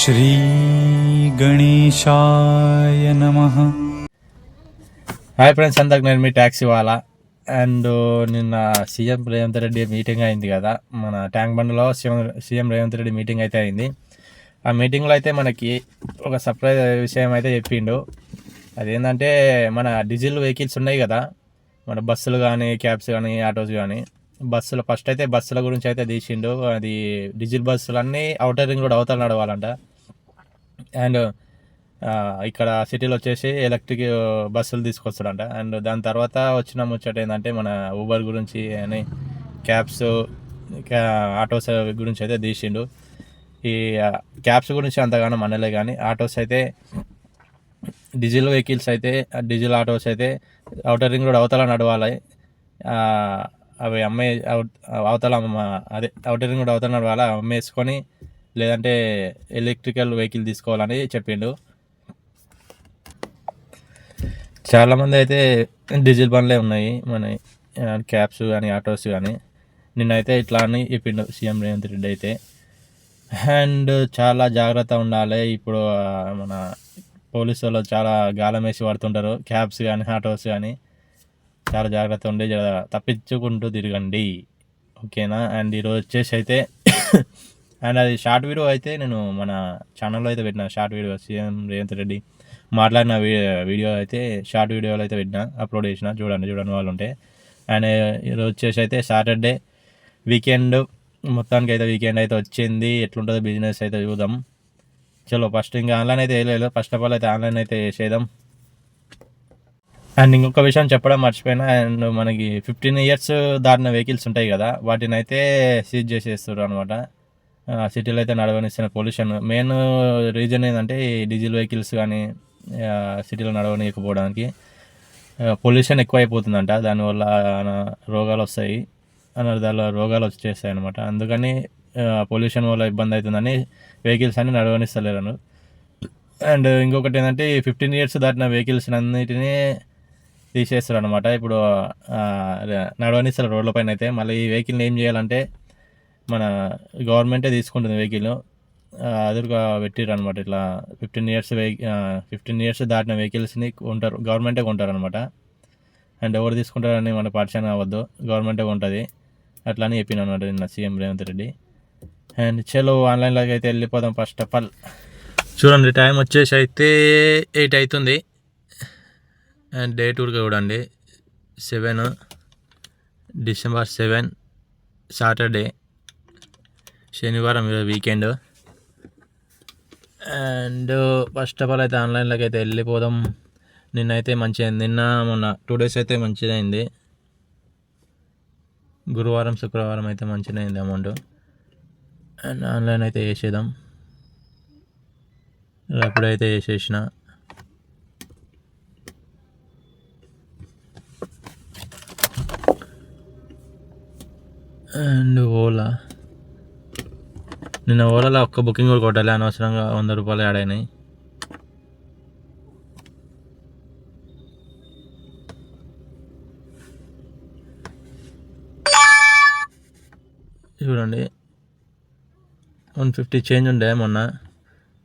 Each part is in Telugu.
శ్రీగణేశాయ నమ హాయ్ ఫ్రెండ్స్ అందరికి నేను మీ ట్యాక్సీ వాళ్ళ అండ్ నిన్న సీఎం రేవంత్ రెడ్డి మీటింగ్ అయింది కదా. మన ట్యాంక్ బండ్లో CM CM Revanth Reddy meeting అయితే అయింది. ఆ మీటింగ్లో అయితే మనకి ఒక సర్ప్రైజ్ విషయం అయితే చెప్పిండు. అదేంటంటే మన డీజిల్ వెహికల్స్ ఉన్నాయి కదా. మన బస్సులు కానీ క్యాబ్స్ కానీ ఆటోస్ కానీ బస్సులు. ఫస్ట్ అయితే బస్సుల గురించి అయితే తీసిండు. అది డీజిల్ బస్సులు అన్నీ అవుటర్ రింగ్ రోడ్ అవతల నడవాలంట. అండ్ ఇక్కడ సిటీలో వచ్చేసి ఎలక్ట్రిక్ బస్సులు తీసుకొస్తాడంట. అండ్ దాని తర్వాత వచ్చిన ముచ్చట ఏంటంటే మన ఊబర్ గురించి అని క్యాబ్స్ ఇంకా ఆటోస్ గురించి అయితే తీసిండు. ఈ క్యాబ్స్ గురించి అంతగానో మనలే కానీ ఆటోస్ అయితే డీజిల్ వెహికల్స్ అయితే డీజిల్ ఆటోస్ అయితే అవుటర్ రింగ్ రోడ్ అవతల నడవాలి. అవి అమ్మే అవతల అమ్మ- అదే అవుటర్ కూడా రోడ్ వాళ్ళ అమ్మేసుకొని లేదంటే ఎలక్ట్రికల్ వెహికల్ తీసుకోవాలని చెప్పిండు. చాలామంది అయితే డీజిల్ బండ్లే ఉన్నాయి మన క్యాబ్స్ కానీ ఆటోస్ కానీ నిన్నైతే ఇట్లా అని చెప్పిండు సీఎం రేవంత్ రెడ్డి అయితే. అండ్ చాలా జాగ్రత్త ఉండాలి ఇప్పుడు మన పోలీసు వాళ్ళు చాలా గాలం వేసి పడుతుంటారు క్యాబ్స్ కానీ ఆటోస్ కానీ చాలా జాగ్రత్త ఉండి తప్పించుకుంటూ తిరగండి. ఓకేనా? అండ్ ఈరోజు వచ్చేసి అయితే అండ్ అది షార్ట్ వీడియో అయితే నేను మన ఛానల్లో అయితే పెట్టిన short video CM Revanth Reddy మాట్లాడిన వీ- వీడియో అయితే షార్ట్ వీడియోలు అయితే పెట్టిన అప్లోడ్ చేసిన చూడండి చూడండి వాళ్ళు ఉంటే. అండ్ ఈరోజు వచ్చేసి అయితే సాటర్డే వీకెండ్ మొత్తానికి అయితే వీకెండ్ అయితే వచ్చింది. ఎట్లుంటుందో బిజినెస్ అయితే చూద్దాం. చలో ఫస్ట్ ఇంకా ఆన్లైన్ అయితే వేయలేదు ఫస్ట్ ఆఫ్ ఆల్ అయితే ఆన్లైన్ అయితే చేసేద్దాం. అండ్ ఇంకొక విషయం చెప్పడం మర్చిపోయినా అండ్ మనకి ఫిఫ్టీన్ ఇయర్స్ దాటిన వెహికల్స్ ఉంటాయి కదా వాటిని అయితే సీజ్ చేసేస్తారు అనమాట సిటీలో అయితే నడవనిస్తున్న పొల్యూషన్ మెయిన్ రీజన్ ఏంటంటే ఈ డీజిల్ వెహికల్స్ కానీ సిటీలో నడవనియకపోవడానికి పొల్యూషన్ ఎక్కువైపోతుందంట. దానివల్ల రోగాలు వస్తాయి. అనర్థాల రోగాలు వచ్చేస్తాయి అనమాట అందుకని పొల్యూషన్ వల్ల ఇబ్బంది అవుతుందని వెహికల్స్ అన్ని నడవనిస్తలేరు అండ్ ఇంకొకటి ఏంటంటే ఫిఫ్టీన్ ఇయర్స్ దాటిన వెహికల్స్ అన్నిటినీ తీసేస్తారు అనమాట ఇప్పుడు నడవనిస్తారు రోడ్ల పైన అయితే మళ్ళీ ఈ వెహికల్ని ఏం చేయాలంటే మన గవర్నమెంటే తీసుకుంటుంది వెహికల్ అదురుగా పెట్టిరు అనమాట ఇట్లా ఫిఫ్టీన్ ఇయర్స్ వెహి ఫిఫ్టీన్ ఇయర్స్ దాటిన వెహికల్స్ని కొంటారు గవర్నమెంటే కొంటారు అనమాట అండ్ ఎవరు తీసుకుంటారని మన పరిచయం అవ్వద్దు గవర్నమెంటే ఉంటుంది అట్లా అని చెప్పిన అనమాట నిన్న సీఎం రేవంత్ రెడ్డి. అండ్ చలో ఆన్లైన్లోకి అయితే వెళ్ళిపోదాం ఫస్ట్ ఆఫ్ ఆల్. చూడండి టైం వచ్చేసి అయితే ఎయిట్ అవుతుంది. అండ్ డే కూడా చూడండి. సెవెన్ డిసెంబర్ సెవెన్ సాటర్డే శనివారం ఈరోజు weekend and first of all అయితే ఆన్లైన్లోకి అయితే వెళ్ళిపోదాం. నిన్నైతే మంచిగా నిన్న మొన్న టూ డేస్ అయితే మంచిగా అయింది. గురువారం శుక్రవారం అయితే మంచిగా అయింది అమౌంట్ అండ్ ఆన్లైన్ అయితే వేసేద్దాం ఎప్పుడైతే వేసేసిన అండ్ ఓలా. నిన్న ఓలాలో ఒక్క బుకింగ్ కూడా కొట్టాలి అనవసరంగా వంద రూపాయలు యాడ్ అయినాయి. చూడండి. వన్ ఫిఫ్టీ చేంజ్ ఉండే మొన్న.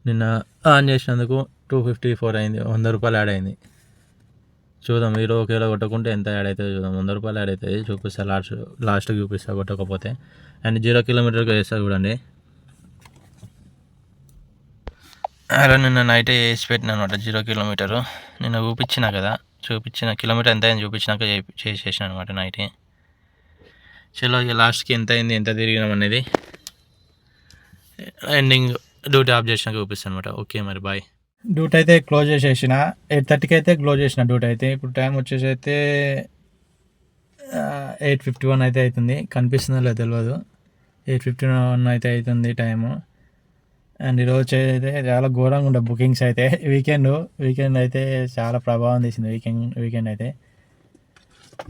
నిన్న ఆన్ చేసినందుకు టూ ఫిఫ్టీ ఫోర్ అయింది వంద రూపాయలు యాడ్ అయింది. చూద్దాం మీరు ఒకవేళ కొట్టకుంటే ఎంత యాడ్ అవుతుంది చూద్దాం. వంద రూపాయలు యాడ్ అవుతుంది. చూపిస్తా లాస్ట్ లాస్ట్కి చూపిస్తా కొట్టకపోతే. అండ్ జీరో కిలోమీటర్కి వేస్తా చూడండి. అలా నిన్న నైటే వేసి పెట్టిన అనమాట జీరో కిలోమీటరు. నిన్న చూపించిన కదా చూపించిన కిలోమీటర్ ఎంత అయింది చూపించినాక చేసేసిన అనమాట నైటే చలో ఇక లాస్ట్కి ఎంత అయింది ఎంత తిరిగినాం అనేది ఎండింగ్ డ్యూటీ ఆఫ్ చేసినాక చూపిస్తాను అనమాట. ఓకే మరి బాయ్ డ్యూటీ అయితే క్లోజ్ చేసేసిన. ఎయిట్ థర్టీకి అయితే క్లోజ్ చేసిన డ్యూటీ అయితే. ఇప్పుడు టైం వచ్చేసి అయితే ఎయిట్ ఫిఫ్టీ వన్ అయితే అవుతుంది కనిపిస్తుందో లేదో తెలియదు ఎయిట్ ఫిఫ్టీ వన్ అయితే అవుతుంది టైము. అండ్ ఈరోజు అయితే చాలా ఘోరంగా ఉండే బుకింగ్స్ అయితే. వీకెండ్ వీకెండ్ అయితే చాలా ప్రభావం తీసింది. వీకెండ్ వీకెండ్ అయితే.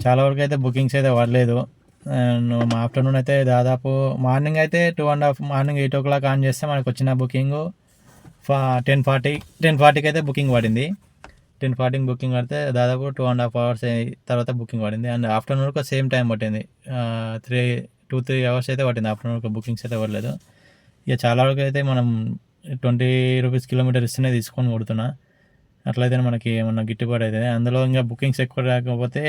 చాలా వరకు అయితే బుకింగ్స్ అయితే పడలేదు అండ్ మా ఆఫ్టర్నూన్ అయితే దాదాపు మార్నింగ్ అయితే two and half morning eight o'clock on చేస్తే మనకు వచ్చిన బుకింగ్. ఫా టెన్ ఫార్టీ టెన్ ఫార్టీకి అయితే బుకింగ్ పడింది. టెన్ ఫార్టీకి బుకింగ్ పడితే దాదాపు టూ అండ్ హాఫ్ అవర్స్ తర్వాత బుకింగ్ పడింది. అండ్ ఆఫ్టర్నూన్కి సేమ్ టైం పట్టింది. త్రీ టూ త్రీ అవర్స్ అయితే పట్టింది. ఆఫ్టర్నూన్కి బుకింగ్స్ అయితే పడలేదు. ఇక చాలా వరకు అయితే మనం ట్వంటీ రూపీస్ కిలోమీటర్ ఇస్తేనే తీసుకొని కొడుతున్నా. అట్లయితే మనకి ఏమన్నా గిట్టుబాటు అవుతుంది అందులో ఇంకా బుకింగ్స్ ఎక్కువ రాకపోతే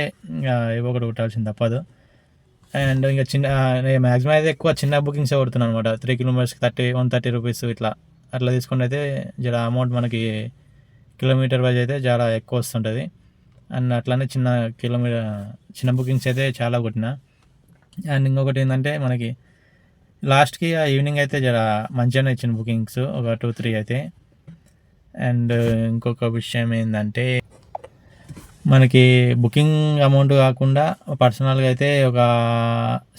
ఏవో ఒకటి కొట్టాల్సింది తప్పదు. అండ్ ఇంకా చిన్న మ్యాక్సిమం అయితే ఎక్కువ చిన్న బుకింగ్స్ కొడుతున్నాను అనమాట. త్రీ కిలోమీటర్స్కి థర్టీ వన్ థర్టీ రూపీస్ ఇట్లా. అట్లా తీసుకుంటే అయితే జర అమౌంట్ మనకి కిలోమీటర్ వైజ్ అయితే చాలా ఎక్కువ వస్తుంటుంది. అండ్ అట్లానే చిన్న కిలోమీటర్ చిన్న బుకింగ్స్ అయితే చాలా కొట్టిన. అండ్ ఇంకొకటి ఏంటంటే మనకి లాస్ట్కి ఆ ఈవినింగ్ అయితే జర మంచిగానే ఇచ్చిన బుకింగ్స్ ఒక టూ త్రీ అయితే. అండ్ ఇంకొక విషయం ఏంటంటే మనకి బుకింగ్ అమౌంట్ కాకుండా పర్సనల్గా అయితే ఒక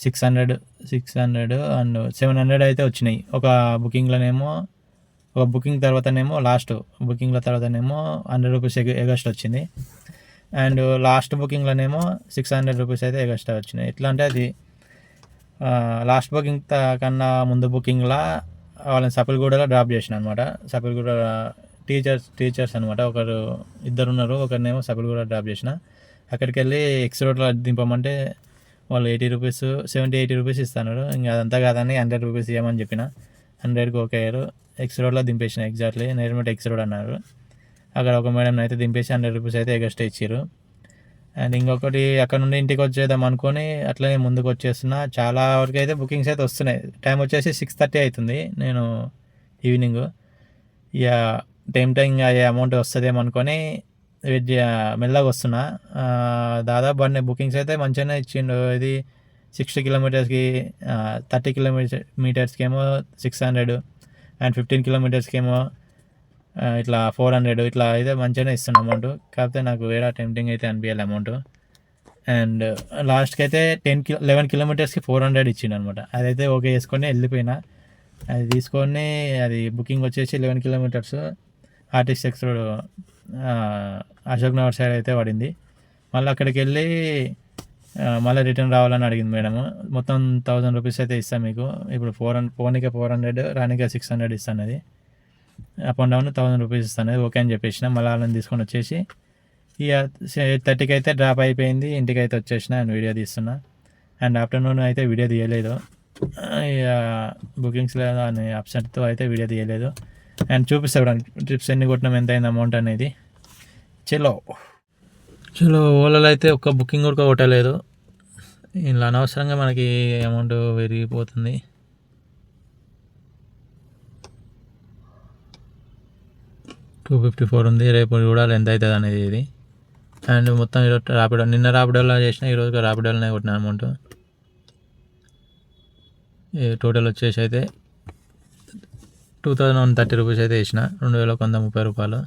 six hundred six hundred and seven hundred అయితే వచ్చినాయి. ఒక బుకింగ్లోనేమో ఒక బుకింగ్ తర్వాతనేమో లాస్ట్ బుకింగ్ల తర్వాతనేమో హండ్రెడ్ రూపీస్ ఎగస్ట్ వచ్చింది. అండ్ లాస్ట్ బుకింగ్లోనేమో సిక్స్ హండ్రెడ్ రూపీస్ అయితే ఎగస్ట్రా వచ్చినాయి. ఎట్లా అంటే అది లాస్ట్ బుకింగ్ కన్నా ముందు బుకింగ్లా వాళ్ళని సపిల్గూడలో డ్రాప్ చేసిన అనమాట సపిల్గూడ టీచర్స్ టీచర్స్ అనమాట. ఒకరు ఇద్దరు ఉన్నారు ఒకరినేమో సపిల్గూడ డ్రాప్ చేసిన. అక్కడికి వెళ్ళి ఎక్స్ రోడ్లో దింపమంటే వాళ్ళు eighty rupees seventy eighty rupees ఇస్తున్నారు. ఇంకా అదంతా కాదని హండ్రెడ్ రూపీస్ ఇవ్వమని చెప్పిన. హండ్రెడ్కి ఓకే అయ్యారు. ఎక్స్ రోడ్లో దింపేసిన ఎగ్జాక్ట్లీ నేర్మట్ ఎక్స్ రోడ్ అన్నారు. అక్కడ ఒక మేడం అయితే దింపేసి హండ్రెడ్ రూపీస్ అయితే ఎగస్ట్రా ఇచ్చారు అండ్ ఇంకొకటి అక్కడ నుండి ఇంటికి వచ్చేద్దాం అనుకొని అట్లనే ముందుకు వచ్చేస్తున్నా. చాలా వరకు అయితే బుకింగ్స్ అయితే వస్తున్నాయి. టైం వచ్చేసి సిక్స్ థర్టీ అవుతుంది నేను ఈవినింగ్ ఇక టైం టైం అయ్యే అమౌంట్ వస్తుందేమో అనుకొని వెయిట్ మెల్లగా వస్తున్నా. దాదాపు అన్ని బుకింగ్స్ అయితే మంచిగానే ఇచ్చిండు. ఇది సిక్స్టీ కిలోమీటర్స్కి థర్టీ కిలోమీటర్స్ మీటర్స్కి ఏమో సిక్స్ హండ్రెడ్ అండ్ ఫిఫ్టీన్ కిలోమీటర్స్కి ఏమో ఇట్లా ఫోర్ హండ్రెడ్ ఇట్లా అయితే మంచిగానే ఇస్తున్న అమౌంట్ కాకపోతే నాకు వేరే టెంప్టింగ్ అయితే అనిపించాలి అమౌంట్ అండ్ లాస్ట్కి అయితే టెన్ కిలో లెవెన్ కిలోమీటర్స్కి ఫోర్ హండ్రెడ్ ఇచ్చిండు అనమాట. అదైతే ఓకే చేసుకొని వెళ్ళిపోయినా. అది తీసుకొని అది బుకింగ్ వచ్చేసి eleven kilometres artist X road Ashok Nagar side అయితే పడింది. మళ్ళీ అక్కడికి వెళ్ళి మళ్ళీ రిటర్న్ రావాలని అడిగింది మేడం మొత్తం థౌజండ్ రూపీస్ అయితే ఇస్తాను మీకు. ఇప్పుడు ఫోర్ హండ్రెడ్ పోనీకే ఫోర్ హండ్రెడ్ రానికే సిక్స్ హండ్రెడ్ ఇస్తాను అది up and down thousand rupees ఇస్తాను ఓకే అని చెప్పేసిన. మళ్ళీ వాళ్ళని తీసుకొని వచ్చేసి ఇక థర్టీకి అయితే డ్రాప్ అయిపోయింది. ఇంటికి అయితే వచ్చేసిన అండ్ వీడియో తీస్తున్నా. అండ్ ఆఫ్టర్నూన్ అయితే వీడియో తీయలేదు. ఇక బుకింగ్స్ లేదా అని అప్సెట్తో అయితే వీడియో తీయలేదు. అండ్ చూపిస్తా ట్రిప్స్ ఎన్ని కొట్టినాం ఎంత అయింది అమౌంట్ అనేది. చెలో. చలో ఓలాలో అయితే ఒక్క బుకింగ్ కూడా కొట్టలేదు. ఇలా అనవసరంగా మనకి అమౌంట్ పెరిగిపోతుంది టూ ఫిఫ్టీ ఫోర్ ఉంది రేపు చూడాలి ఎంత అవుతుంది అనేది ఇది. అండ్ మొత్తం ఈరోజు రాపిడో నిన్న రాపిడోలో చేసిన ఈరోజు రాపిడోలోనే కొట్టిన అమౌంట్ టోటల్ వచ్చేసి అయితే two thousand one thirty rupees అయితే వేసిన రెండు వేల ఒక వంద ముప్పై రూపాయలు.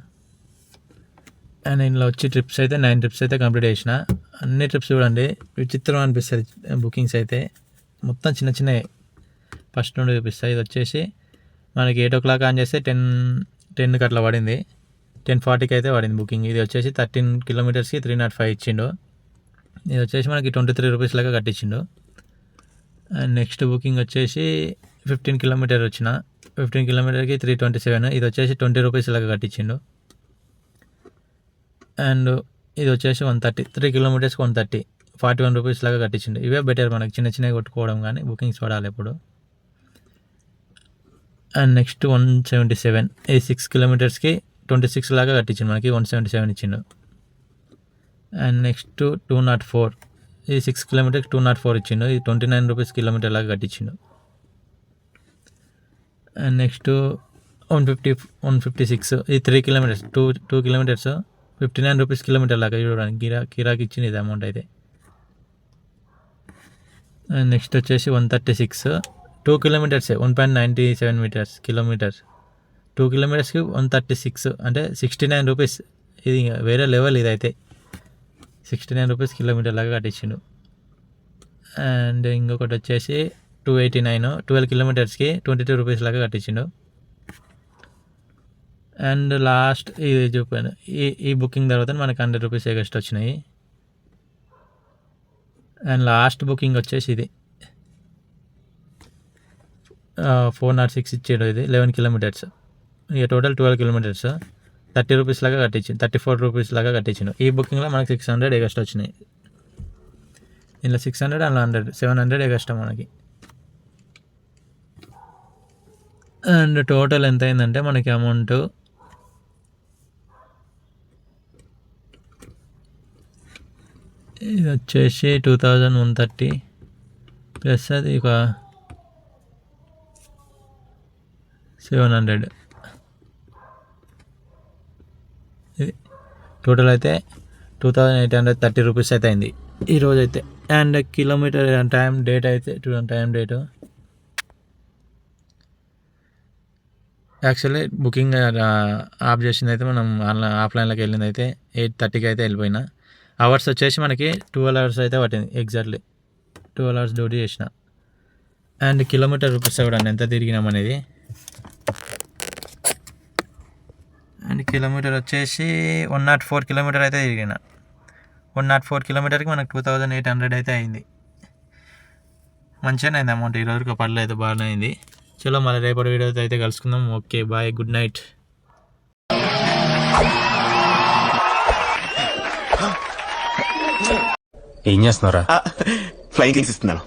అండ్ ఇందులో వచ్చి ట్రిప్స్ అయితే నైన్ ట్రిప్స్ అయితే కంప్లీట్ చేసిన. అన్ని ట్రిప్స్ చూడండి. విచిత్రం అనిపిస్తుంది బుకింగ్స్ అయితే. మొత్తం చిన్న చిన్నవి ఫస్ట్ నుండి చూపిస్తాయి ఇది వచ్చేసి మనకి ఎయిట్ ఓ క్లాక్ ఆన్ చేస్తే టెన్ టెన్కి అట్లా పడింది. టెన్ ఫార్టీకి అయితే పడింది బుకింగ్ ఇది వచ్చేసి థర్టీన్ కిలోమీటర్స్కి త్రీ నాట్ ఫైవ్ ఇచ్చిండు. ఇది వచ్చేసి మనకి ట్వంటీ త్రీ రూపీస్ లాగా కట్టించిండు. అండ్ నెక్స్ట్ బుకింగ్ వచ్చేసి ఫిఫ్టీన్ కిలోమీటర్ వచ్చిన. ఫిఫ్టీన్ కిలోమీటర్కి త్రీ ట్వంటీ సెవెన్ ఇది వచ్చేసి ట్వంటీ రూపీస్ లాగా కట్టించిండు. అండ్ ఇది వచ్చేసి one thirty. Three కిలోమీటర్స్కి one thirty. Forty one rupees లాగా కట్టించిండు. ఇవే బెటర్ మనకి చిన్న చిన్నవి కొట్టుకోవడం కానీ బుకింగ్స్ పడాలి ఇప్పుడు. And next one seventy seven. ఈ సిక్స్ కిలోమీటర్స్కి ట్వంటీ సిక్స్ లాగా కట్టించిండు మనకి వన్ సెవెంటీ సెవెన్ ఇచ్చిండు. And next two nought four. ఈ సిక్స్ కిలోమీటర్కి టూ నాట్ ఫోర్ ఇచ్చిండు. ఇది ట్వంటీ నైన్ రూపీస్ కిలోమీటర్ లాగా కట్టించిండు. And next one fifty one fifty six. ఈ three kilometres two two kilometres fifty nine rupees kilometre లాగా చూడడానికి. కిరా కిరాకి ఇచ్చింది ఇది అమౌంట్ అయితే. నెక్స్ట్ వచ్చేసి one thirty six two kilometres one point ninety seven metres kilometres two కిలోమీటర్స్కి one thirty six అంటే సిక్స్టీ నైన్ రూపీస్ ఇది ఇంకా వేరే లెవెల్ ఇదైతే సిక్స్టీ నైన్ రూపీస్ కిలోమీటర్ లాగా కట్టించిండు. అండ్ ఇంకొకటి వచ్చేసి టూ ఎయిటీ నైన్ ట్వెల్వ్ కిలోమీటర్స్కి ట్వంటీ టూ రూపీస్ లాగా కట్టించిండు. అండ్ లాస్ట్ ఇది చూపాను ఈ ఈ బుకింగ్ తర్వాత మనకి హండ్రెడ్ రూపీస్ ఎగస్ట్ వచ్చినాయి. అండ్ లాస్ట్ బుకింగ్ వచ్చేసి ఇది. ఫోర్ నాట్ సిక్స్ ఇచ్చాడు ఇది లెవెన్ కిలోమీటర్స్. ఇక total twelve kilometres. Thirty rupees లాగా కట్టించింది థర్టీ ఫోర్ రూపీస్ లాగా కట్టించిండు. ఈ బుకింగ్లో మనకి సిక్స్ హండ్రెడ్ ఎగస్ట్ వచ్చినాయి. ఇందులో six hundred and hundred seven hundred extra మనకి? అండ్ టోటల్ ఎంత అయిందంటే మనకి అమౌంట్ ఇది వచ్చేసి two thousand one thirty. Plus అది ఒక సెవెన్ హండ్రెడ్. ఇది టోటల్ అయితే two thousand eight hundred thirty rupees అయితే అయింది. ఈరోజు అయితే అండ్ కిలోమీటర్ టైం డేట్ అయితే two time date. Actually booking off చేసింది అయితే మనం ఆన్లైన్ ఆఫ్లైన్లోకి వెళ్ళింది అయితే ఎయిట్ థర్టీకి అయితే వెళ్ళిపోయినా. అవర్స్ వచ్చేసి మనకి ట్వెల్వ్ అవర్స్ అయితే పట్టింది ఎగ్జాక్ట్లీ ట్వెల్వ్ అవర్స్ డ్యూటీ చేసిన. అండ్ కిలోమీటర్ రూపీస్ కూడా ఎంత తిరిగినాం అనేది. అండ్ కిలోమీటర్ వచ్చేసి వన్ నాట్ ఫోర్ కిలోమీటర్ అయితే తిరిగిన. వన్ నాట్ ఫోర్ కిలోమీటర్కి మనకు టూ థౌజండ్ ఎయిట్ హండ్రెడ్ అయితే అయింది. మంచిగానే అయింది అమౌంట్ ఈ పర్లేదు బాగానే అయింది. చలో మళ్ళీ రేపటి వీడియోతో అయితే కలుసుకుందాం. ఓకే బాయ్ గుడ్ నైట్ ఏం చేస్తున్నారా ఫ్లైయింగ్ కిక్స్ ఇస్తున్నాను.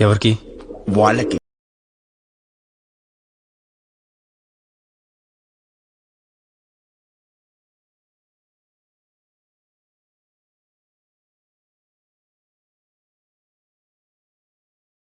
ఎవరికి? వాళ్ళకి.